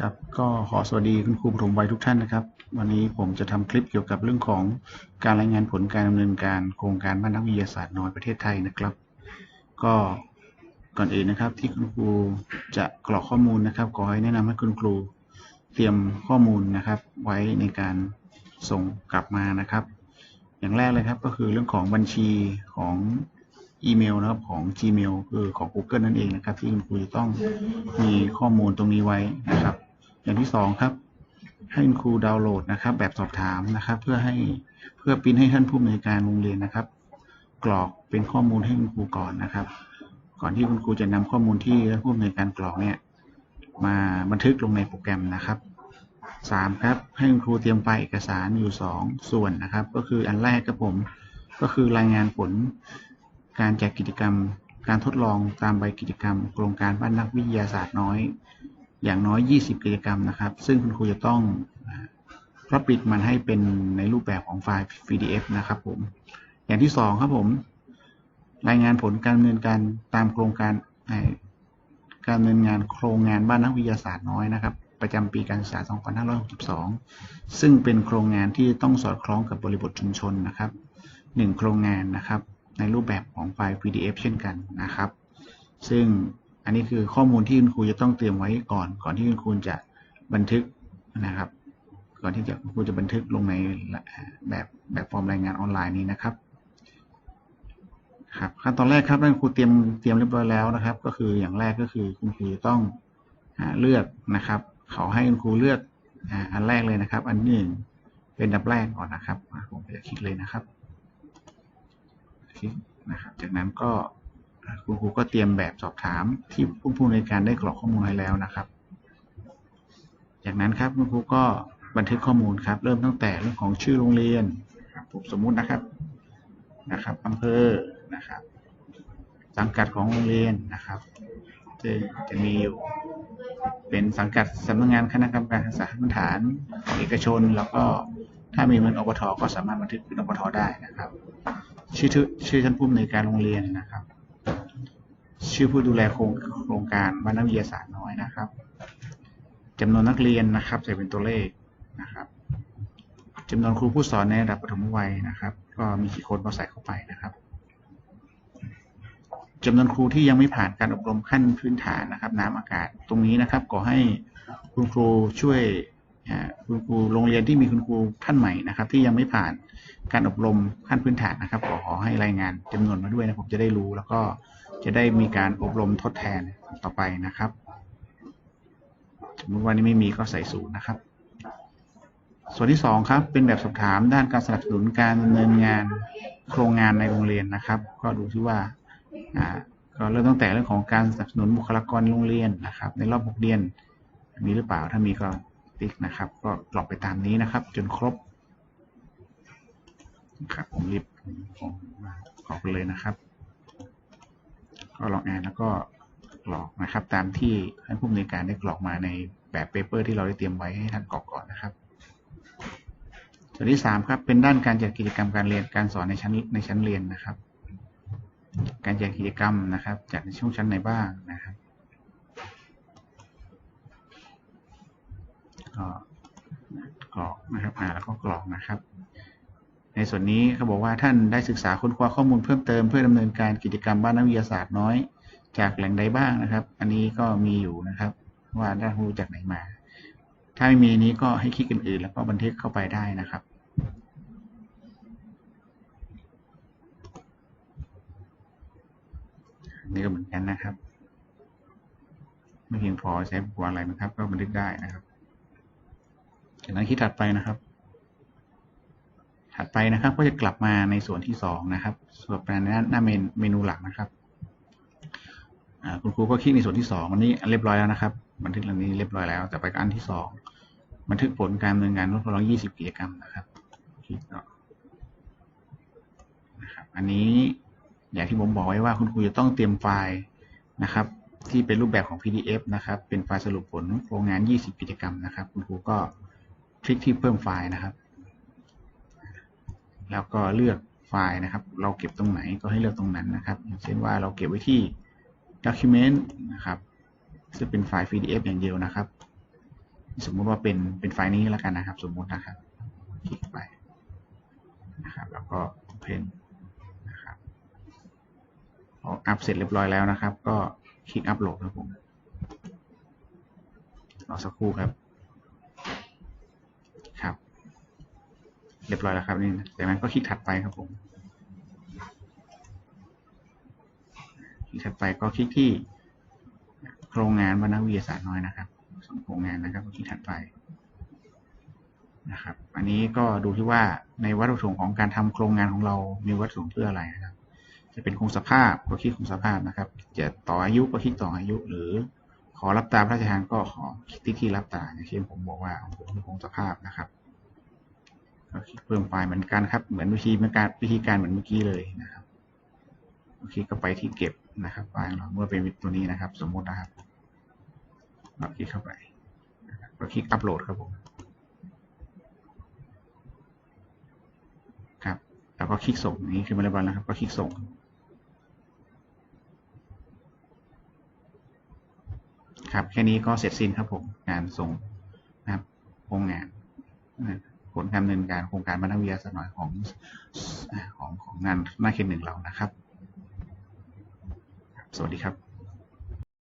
ครับก็ขอสวัสดีคุณครูปฐมวัยทุกท่านนะครับ วันนี้ผมจะทำคลิปเกี่ยวกับเรื่องของการรายงานผลการดำเนินการโครงการบ้านนักวิทยาศาสตร์น้อยประเทศไทยนะครับ ก็ก่อนอื่นนะครับ ที่คุณครูจะกรอกข้อมูลนะครับขอให้แนะนำให้คุณครูเตรียมข้อมูลนะครับ ไว้ในการส่งกลับมานะครับ อย่างแรกเลยครับก็คือเรื่องของบัญชีของอีเมลนะครับของ Gmail คือของ Google นั่นเองนะครับ ที่คุณครูจะต้องมีข้อมูลตรงนี้ไว้นะครับ อย่างที่สองครับ ให้คุณครูดาวน์โหลดนะครับ แบบสอบถามนะครับ เพื่อให้เพื่อปริ้นให้ท่านผู้อำนวยการโรงเรียนนะครับ กรอกเป็นข้อมูลให้คุณครูก่อนนะครับ ก่อนที่คุณครูจะนำข้อมูลที่ท่านผู้อำนวยการกรอกเนี่ย มาบันทึกลงในโปรแกรมนะครับสามครับให้คุณครูเตรียมไฟล์เอกสารอยู่สองส่วนนะครับ ก็คืออันแรกครับผมก็คือรายงานผลการแจกกิจกรรม การทดลองตามใบกิจกรรม โครงการบ้านนักวิทยาศาสตร์น้อย อย่างน้อย 20 กิจกรรมนะครับ ซึ่งคุณครูจะต้องรับปิดมันให้เป็นในรูปแบบของไฟล์ PDF นะครับผม อย่างที่สองครับผม รายงานผลการดำเนินการตามโครงการการดำเนินงานโครงงานบ้านนักวิทยาศาสตร์น้อยนะครับ ประจำปีการศึกษา 2562 ซึ่งเป็นโครงงานที่ต้องสอดคล้องกับบริบทชุมชนนะครับหนึ่งโครงงานนะครับ ในรูปแบบของไฟล์ PDF เช่นกันนะครับ ซึ่ง อันนี้คือข้อมูลที่คุณครูจะต้องเตรียมไว้ก่อน ก่อนที่คุณครูจะบันทึกนะครับ ก่อนที่จะคุณครูจะบันทึกลงในแบบแบบฟอร์มรายงานออนไลน์นี้นะครับครับขั้นตอนแรกครับท่านครูเตรียมเตรียมเรียบร้อยแล้วนะครับ ก็คืออย่างแรกก็คือคุณครูจะต้องอเลือกนะครับ เขาให้คุณครูเลือกอันแรกเลยนะครับ อันที่หนึ่งเป็นอันดับแรกก่อนนะครับผมจะคลิกเลยนะครับคลิกนะครับ จากนั้นก็ คุณครูก็เตรียมแบบสอบถามที่ผู้ผู้ในวยการได้กรอกข้อมูลให้แล้วนะครับ จากนั้นครับคุณครูก็บันทึกข้อมูลครับ เริ่มตั้งแต่เรื่องของชื่อโรงเรียนผมสมมุตินะครับนะครับอำเภอนะครับ สังกัดของโรงเรียนนะครับจะจะมีอยู่เป็นสังกัดสำนักงานคณะกรรมการศึกษาขั้นฐานของเอกชน แล้วก็ถ้ามีเหมือนอบทก็สามารถบันทึกเป็นอบทได้นะครับชื่อชื่อชื่อท่านผู้อำนวยการโรงเรียนนะครับ ชื่อผู้ดูแลโครงโครงการบ้านนักวิทยาศาสตร์น้อยนะครับจำนวนนักเรียนนะครับใส่เป็นตัวเลขนะครับจำนวนครูผู้สอนในระดับปฐมวัยนะครับ ก็มีกี่คนก็ใส่เข้าไปนะครับจำนวนครูที่ยังไม่ผ่านการอบรมขั้นพื้นฐานนะครับ น้ำอากาศตรงนี้นะครับขอให้คุณครูช่วยคุณครูโรงเรียนที่มีคุณครูท่านใหม่นะครับ ที่ยังไม่ผ่านการอบรมขั้นพื้นฐานนะครับขอขอให้รายงานจำนวนมาด้วยนะผมจะได้รู้ แล้วก็ จะได้มีการอบรมทดแทนต่อไปนะครับ สมมติว่านี้ไม่มีก็ใส่ศูนย์นะครับ ส่วนที่สองครับ เป็นแบบสอบถามด้านการสนับสนุนการดำเนินงานโครงงานในโรงเรียนนะครับ ก็ดูที่ว่าอ่าก็เริ่มตั้งแต่เรื่องของการสนับสนุนบุคลากรโรงเรียนนะครับ ในรอบ6เดือนมีหรือเปล่าถ้ามีก็ติ๊กนะครับ ก็กรอกไปตามนี้นะครับ จนครบครับผมรีบผมกรอไปเลยนะครับ ก็ลองอ่านแล้วก็กรอกนะครับ ตามที่ท่านผู้อำนวยการได้กรอกมาในแบบเปเปอร์ที่เราได้เตรียมไว้ให้ท่านกรอกก่อนนะครับส่วนที่สามครับเป็นด้านการจัดกิจกรรมการเรียนการสอนในชั้นในชั้นเรียนนะครับ การจัดกิจกรรมนะครับจัดในช่วงชั้นไหนบ้างนะครับก็กรอกนะครับอ่าแล้วก็กรอกนะครับ ในส่วนนี้เขาบอกว่าท่านได้ศึกษาค้นคว้าข้อมูลเพิ่มเติมเพื่อดำเนินการกิจกรรมบ้านนักวิทยาศาสตร์น้อย จากแหล่งใดบ้างนะครับ อันนี้ก็มีอยู่นะครับ ว่าได้รู้จากไหนมา ถ้าไม่มีนี้ก็ให้คลิกอื่นๆ แล้วก็บันทึกเข้าไปได้นะครับนี่ก็เหมือนกันนะครับ ไม่เพียงพอใช้อุปกรณ์อะไรนะครับ ก็บันทึกได้นะครับจากนั้นคลิกถัดไปนะครับ ถัดไปนะครับ ก็จะกลับมาในส่วนที่สองนะครับ ส่วนเป็นหน้าเมนูหลักนะครับคุณครูก็คลิกในส่วนที่สองวันนี้เรียบร้อยแล้วนะครับ บันทึกเรื่องนี้เรียบร้อยแล้ว แต่ไปอันที่สองบันทึกผลการดำเนินงานทดลอง 20 กิจกรรมนะครับคลิกนะครับอันนี้อย่างที่ผมบอกไว้ว่าคุณครูจะต้องเตรียมไฟล์นะครับ ที่เป็นรูปแบบของ PDF นะครับ เป็นไฟล์สรุปผลโครงงาน 20 กิจกรรมนะครับ คุณครูก็คลิกที่เพิ่มไฟล์นะครับ แล้วก็เลือกไฟล์นะครับ เราเก็บตรงไหนก็ให้เลือกตรงนั้นนะครับ อย่างเช่นว่าเราเก็บไว้ที่ document นะครับซึ่งเป็นไฟล์ PDF อย่างเดียวนะครับ สมมุติว่าเป็นเป็นไฟล์นี้แล้วกันนะครับ สมมุตินะครับ คลิกไปนะครับ แล้วก็ Open นะครับพออัพเสร็จเรียบร้อยแล้วนะครับ ก็คลิกอัพโหลดครับผมรอสักครู่ครับ เรียบร้อยแล้วครับนี่จากนั้นก็คลิกถัดไปครับผมคลิกถัดไปก็คลิกที่โครงงานวรรณวิทยาศาสตร์น้อยนะครับสองโครงงานนะครับก็คลิกถัดไปนะครับ อันนี้ก็ดูที่ว่าในวัตถุประสงค์ของการทำโครงงานของเรามีวัตถุประสงค์เพื่ออะไรนะครับ จะเป็นคงสภาพก็คลิกคงสภาพนะครับ จะต่ออายุก็คลิกต่ออายุ หรือขอรับตาพระราชทานก็ขอคลิกที่รับตาอย่างเช่นผมบอกว่าผมคือคงสภาพนะครับ คลิกเพิ่มไฟล์เหมือนกันครับ เหมือนวิธีการวิธีการเหมือนเมื่อกี้เลยนะครับโอเคก็ไปที่เก็บนะครับไฟล์เราเมื่อเป็นตัวนี้นะครับ สมมตินะครับเราคลิกเข้าไปนะครับก็คลิกอัปโหลดครับผมครับแล้วก็คลิกส่งอย่างนี้คือมาเรียบร้อยแล้วครับ ก็คลิกส่งครับแค่นี้ก็เสร็จสิ้นครับผมงานส่งนะครับโครงงานนะ ผลการดำเนินการโครงการบรรณวิทยาศาสตร์หน่อยของของของงานหน้าเขตหนึ่งเรานะครับ สวัสดีครับ